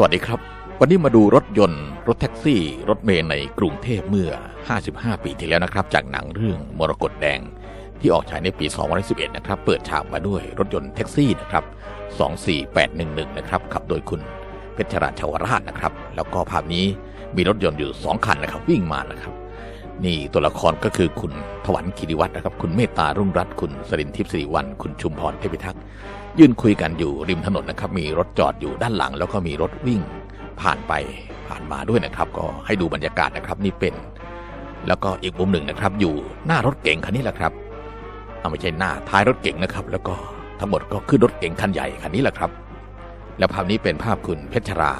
สวัสดีครับ วันนี้มาดูรถยนต์ รถแท็กซี่ รถเมล์ในกรุงเทพเมื่อ 55 ปีที่แล้วนะครับ จากหนังเรื่องมรกตแดง ที่ออกฉายในปี 2011 นะครับ เปิดฉากมาด้วยรถยนต์แท็กซี่นะครับ 24811 นะครับ ขับโดยคุณเพชรราชาวราชนะครับ แล้วก็ภาพนี้มีรถยนต์อยู่ 2 คันนะครับ วิ่งมานะครับ นี่ตัวละครก็คือคุณถวันคีรีวัฒน์นะครับ คุณเมตตารุ่งรัตน์คุณสรินทิพย์สิริวัลคุณชุมพรเทพิทักษ์ ยืนคุยกันอยู่ริมถนนนะครับ มีรถจอดอยู่ด้านหลัง แล้วก็มีรถวิ่งผ่านไปผ่านมาด้วยนะครับ ก็ให้ดูบรรยากาศนะครับนี่เป็น แล้วก็อีกมุมหนึ่งนะครับ อยู่หน้ารถเก๋งคันนี้แหละครับเอาไม่ใช่หน้าท้ายรถเก๋งนะครับ แล้วก็ทั้งหมดก็ขึ้นรถเก๋งคันใหญ่คันนี้แหละครับ แล้วภาพนี้เป็นภาพคุณเพชรรา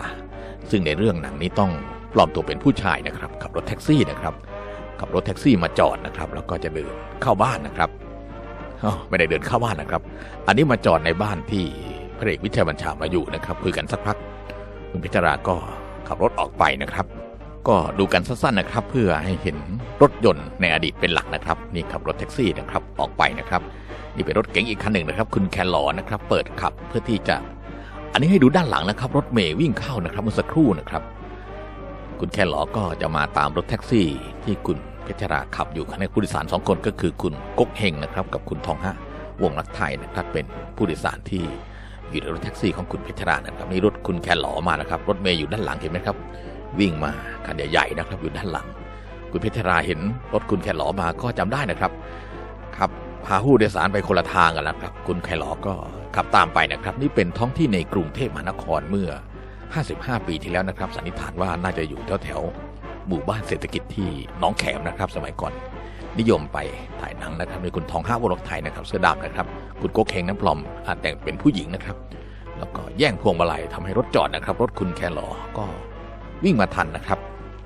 ซึ่งในเรื่องหนังนี้ต้องปลอมตัวเป็นผู้ชายนะครับขับรถแท็กซี่นะครับขับรถแท็กซี่มาจอดนะครับ แล้วก็จะเดินเข้าบ้านนะครับ ไม่ได้เดินเข้าบ้านนะครับ อันนี้มาจอดในบ้านที่พระเอกวิชัยบัญชามาอยู่นะครับคุยกันสักพักคุณพิจาราก็ขับรถออกไปนะครับ ก็ดูกันสั้นๆนะครับ เพื่อให้เห็นรถยนต์ในอดีตเป็นหลักนะครับนี่ขับรถแท็กซี่นะครับออกไปนะครับนี่เป็นรถเก๋งอีกคันหนึ่งนะครับ คุณแคลอนะครับ เปิดขับเพื่อที่จะ อันนี้ให้ดูด้านหลังนะครับ รถเมย์วิ่งเข้านะครับเมื่อสักครู่นะครับ คุณแคลอก็จะมาตามรถแท็กซี่ที่คุณ เพชรราขับอยู่คันผู้โดยสารสองคนก็คือคุณก๊กเฮงนะครับ กับคุณทองฮะวงรักไทยนะครับเป็นผู้โดยสารที่อยู่ในรถแท็กซี่ของคุณเพชรรานะครับนี่รถคุณแคนหลอมานะครับ รถเมย์อยู่ด้านหลังเห็นไหมครับ วิ่งมาคันใหญ่ๆนะครับอยู่ด้านหลัง คุณเพชรราเห็นรถคุณแคนหลอมาก็จำได้นะครับครับพาผู้โดยสารไปคนละทางกันแล้วครับ คุณแคนหลอก็ขับตามไปนะครับ นี่เป็นท้องที่ในกรุงเทพมหานครเมื่อ 55 ปีที่แล้วนะครับสันนิษฐานว่าน่าจะอยู่แถวๆ หมู่บ้านเศรษฐกิจที่น้องแขมนะครับ สมัยก่อน นิยมไปถ่ายหนังนะครับมีคุณทองห้าวรกไทยนะครับ เสื้อดำนะครับ คุณโกเคงน้ำปลอมอาจแต่งเป็นผู้หญิงนะครับ แล้วก็แย่งพวงมาลัยทำให้รถจอดนะครับ รถคุณแคลอก็วิ่งมาทันนะครับ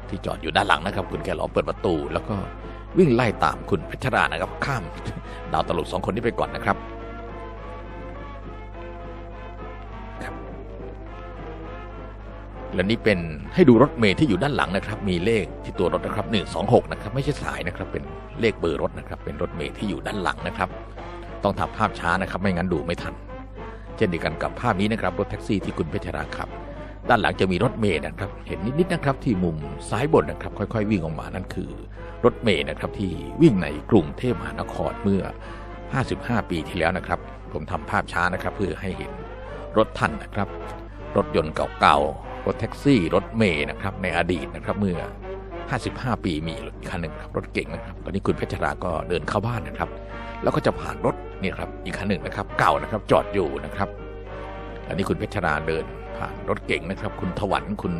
ที่จอดอยู่ด้านหลังนะครับ คุณแคลอเปิดประตู แล้วก็วิ่งไล่ตามคุณเพชรานะครับ ข้ามดาวตลกสองคนนี้ไปก่อนนะครับ และนี่เป็นให้ดูรถเมย์ที่อยู่ด้านหลังนะครับ มีเลขที่ตัวรถนะครับ126นะครับไม่ใช่สายนะครับ เป็นเลขเบอร์รถนะครับ เป็นรถเมย์ที่อยู่ด้านหลังนะครับ ต้องทำภาพช้านะครับ ไม่งั้นดูไม่ทัน เช่นเดียวกันกับภาพนี้นะครับรถแท็กซี่ที่คุณเพชรราขับ ด้านหลังจะมีรถเมย์นะครับ เห็นนิดๆนะครับ ที่มุมซ้ายบนนะครับ ค่อย ๆ วิ่งออกมานั่นคือ รถเมย์นะครับที่วิ่งในกรุงเทพมหานครเมื่อ 55 ปีที่แล้วนะครับ ผมทำภาพช้านะครับ เพื่อให้เห็นรถท่านนะครับ รถยนต์เก่าๆ รถแท็กซี่ รถเมย์นะครับในอดีตนะครับเมื่อ 55 ปีมีรถคันหนึ่งครับรถเก่งนะครับตอนนี้คุณเพชรราก็เดินเข้าบ้านนะครับ แล้วก็จะผ่านรถนี่ครับอีกคันหนึ่งนะครับ เก่านะครับจอดอยู่นะครับอันนี้คุณเพชรราเดินผ่านรถเก่งนะครับ คุณถวันคุณ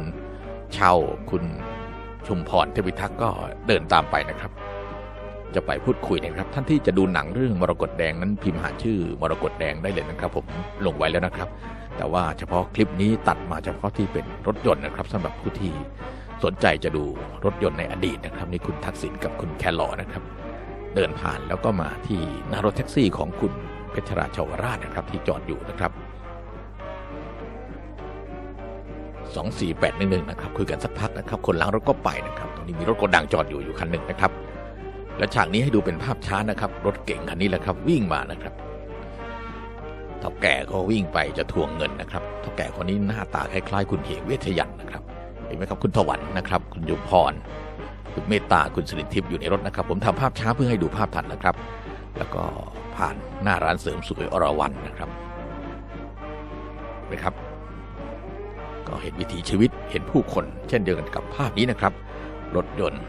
เช่าคุณชุมพรเทพิทักษ์ก็เดินตามไปนะครับ จะไปพูดคุยนะครับ ท่านที่จะดูหนังเรื่องมรกตแดงนั้นพิมพ์หาชื่อมรกตแดงได้เลยนะครับ ผมลงไว้แล้วนะครับ แต่ว่าเฉพาะคลิปนี้ตัดมาเฉพาะที่เป็นรถยนต์นะครับสำหรับผู้ที่สนใจจะดูรถยนต์ในอดีตนะครับนี่คุณทักษิณกับคุณแคลอนะครับ เดินผ่านแล้วก็มาที่หน้ารถแท็กซี่ของคุณเพชรราชาวราชนะครับที่จอดอยู่นะครับ24811นะครับคุยกันสักพักนะครับ คนล้างรถก็ไปนะครับ ตรงนี้มีรถโกดังจอดอยู่อยู่คันหนึ่งนะครับ และฉากนี้ให้ดูเป็นภาพช้านะครับ รถเก๋งคันนี้แหละครับ วิ่งมานะครับ เท่าแก่ก็วิ่งไปจะทวงเงินนะครับเท่าแก่คนนี้หน้าตาคล้ายๆ คุณเหเวชยันต์นะครับ เห็นไหมครับคุณถวันนะครับ คุณยุพรคุณเมตตาคุณสิริทิพย์อยู่ในรถนะครับ ผมทำภาพช้าเพื่อให้ดูภาพทันนะครับ แล้วก็ผ่านหน้าร้านเสริมสวยอรวรรณนะครับนะครับ ก็เห็นวิถีชีวิตเห็นผู้คน เช่นเดียวกันกับภาพนี้นะครับ รถยนต์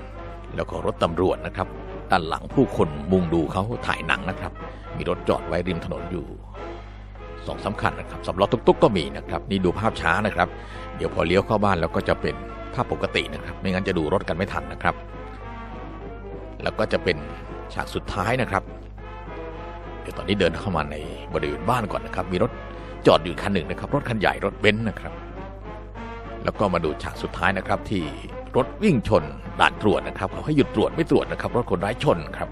แล้วก็รถตำรวจนะครับด้านหลังผู้คนมุงดูเขาถ่ายหนังนะครับ มีรถจอดไว้ริมถนนอยู่ สองสาคัญนะครับสำล้อตุ๊กๆก็มีนะครับ นี่ดูภาพช้านะครับ เดี๋ยวพอเลี้ยวเข้าบ้านแล้วก็จะเป็นภาพปกตินะครับ ไม่งั้นจะดูรถกันไม่ทันนะครับ แล้วก็จะเป็นฉากสุดท้ายนะครับ เดี๋ยวตอนนี้เดินเข้ามาในบริเวณบ้านก่อนนะครับ มีรถจอดอยู่คันหนึ่งนะครับ รถคันใหญ่รถเบนซ์นะครับ แล้วก็มาดูฉากสุดท้ายนะครับ ที่รถวิ่งชนด่านตรวจนะครับเขาให้หยุดตรวจไม่ตรวจนะครับ รถคนร้ายชนครับ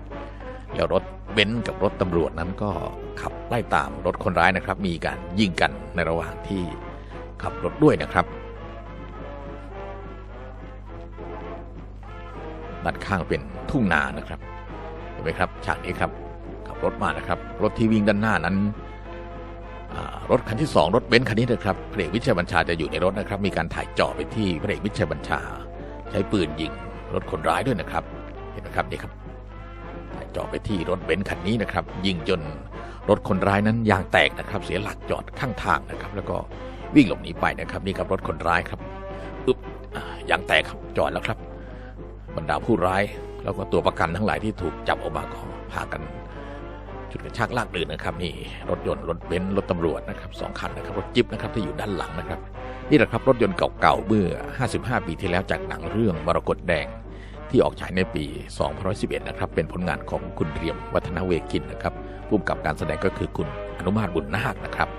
แล้วรถเบนซ์กับรถตำรวจนั้นก็ขับไล่ตามรถคนร้ายนะครับ มีการยิงกันในระหว่างที่ขับรถด้วยนะครับ ด้านข้างเป็นทุ่งนานะครับเห็นไหมครับฉากนี้ครับขับรถมานะครับ รถที่วิ่งด้านหน้านั้นรถคันที่สองรถเบนซ์คันนี้นะครับพระเอกวิชัยบัญชาจะอยู่ในรถนะครับ มีการถ่ายจ่อไปที่พระเอกวิชัยบัญชา ใช้ปืนยิงรถคนร้ายด้วยนะครับ เห็นไหมครับนี่ครับ ถ่ายจ่อไปที่รถเบนซ์คันนี้นะครับ ยิงจนรถคนร้ายนั้นยางแตกนะครับ เสียหลักจอดข้างทางนะครับ แล้วก็วิ่งหลบหนีไปนะครับนี่ครับรถคนร้ายครับอึ๊บยางแตกครับจอดแล้วครับ บรรดาผู้ร้าย แล้วก็ตัวประกันทั้งหลายที่ถูกจับออกมาก็พากันจุดกระชากลากดื่นนะครับ นี่รถยนต์รถเบนซ์รถตำรวจนะครับสองคันนะครับรถจิ๊บนะครับที่อยู่ด้านหลังนะครับ นี่แหละครับรถยนต์เก่าๆเมื่อ 55 ปีที่แล้วจากหนังเรื่องมรกตแดง ที่ออกฉายในปี 2011 นะครับ เป็นผลงานของคุณเรียมวัฒนเวกินนะครับผู้กำกับการแสดงก็คือคุณอนุมาตบุญนาคนะครับ